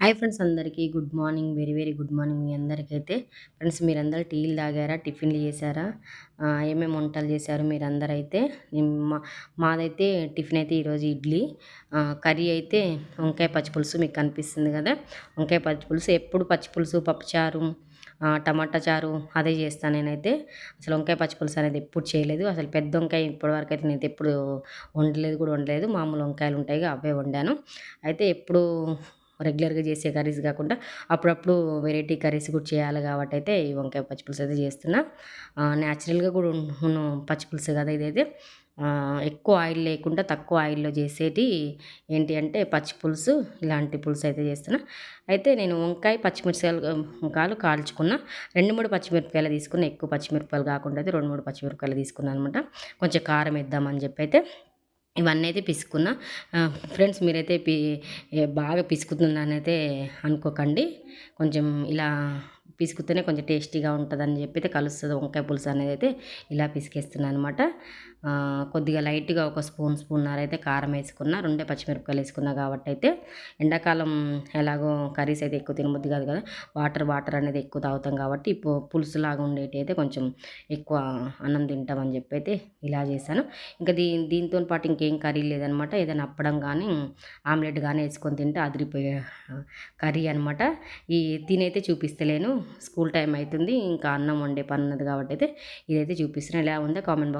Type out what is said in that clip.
Hi friends అందరికీ. Good morning. Very very good morning మీ అందరికైతే. Friends మీరందరూ టీలు తాగారా? టిఫిన్లు చేశారా? ఏమేమి వంటలు చేశారు మీరందరూ అయితే మా మాదైతే టిఫిన్ అయితే ఈరోజు ఇడ్లీ. కర్రీ అయితే వంకాయ పచ్చిపులుసు మీకు కనిపిస్తుంది కదా. వంకాయ పచ్చిపులుసు ఎప్పుడు పచ్చిపులుసు పప్పుచారు టమాటా చారు అదే చేస్తాను నేనైతే. అసలు వంకాయ పచ్చిపులుసు అనేది ఎప్పుడు చేయలేదు. అసలు పెద్ద వంకాయ ఇప్పటివరకు అయితే నేను ఎప్పుడు వండలేదు కూడా వండలేదు. మామూలు వంకాయలు ఉంటాయి అవే వండాను. అయితే ఎప్పుడు రెగ్యులర్గా చేసే కర్రీస్ కాకుండా అప్పుడప్పుడు వెరైటీ కర్రీస్ కూడా చేయాలి కాబట్టి అయితే ఈ వంకాయ పచ్చిపులుసు అయితే చేస్తున్నా. న్యాచురల్గా కూడా ఉన్న పచ్చిపులుసు కదా ఇదైతే. ఎక్కువ ఆయిల్ లేకుండా తక్కువ ఆయిల్లో చేసేటి ఏంటి అంటే పచ్చి పులుసు ఇలాంటి పులుసు అయితే చేస్తున్నా. అయితే నేను వంకాయ పచ్చిమిరపకాయలు కాలు కాల్చుకున్న. రెండు మూడు పచ్చిమిరపకాయలు తీసుకున్న. ఎక్కువ పచ్చిమిరపకాయలు కాకుండా అయితే రెండు మూడు పచ్చిమిరపకాయలు తీసుకున్నాను అనమాట. కొంచెం కారం వేద్దామని చెప్పి అయితే ఇవన్నీ అయితే పిసుకున్నా ఫ్రెండ్స్ మీరైతే పి బాగా పిసుకుతుందని అయితే అనుకోకండి. కొంచెం ఇలా పిసుకుతేనే కొంచెం టేస్టీగా ఉంటుందని చెప్పి అయితే కలుస్తుంది వంకాయ పులుసు అనేది అయితే ఇలా పిసికేస్తున్నాను అనమాట. కొద్దిగా లైట్గా ఒక స్పూన్ స్పూన్నర అయితే కారం వేసుకున్న రెండే పచ్చిమిరపకాయలు వేసుకున్నా కాబట్టి అయితే ఎండాకాలం ఎలాగో కర్రీస్ అయితే ఎక్కువ తినబుద్ది కాదు కదా. వాటర్ వాటర్ అనేది ఎక్కువ తాగుతాం కాబట్టి ఇప్పుడు పులుసులాగా ఉండేటి అయితే కొంచెం ఎక్కువ అన్నం తింటామని చెప్పి అయితే ఇలా చేశాను. ఇంకా దీ దీంతో పాటు ఇంకేం కర్రీ లేదనమాట. ఏదైనా అప్పడం కానీ ఆమ్లెట్ కానీ వేసుకొని తింటే అదిరిపోయే కర్రీ అనమాట. ఈ తినైతే చూపిస్తలేను. స్కూల్ టైం అవుతుంది ఇంకా అన్నం వండే పని ఉన్నది కాబట్టి అయితే ఇదైతే చూపిస్తున్నాను ఎలా ఉందో కామెంట్ బాక్స్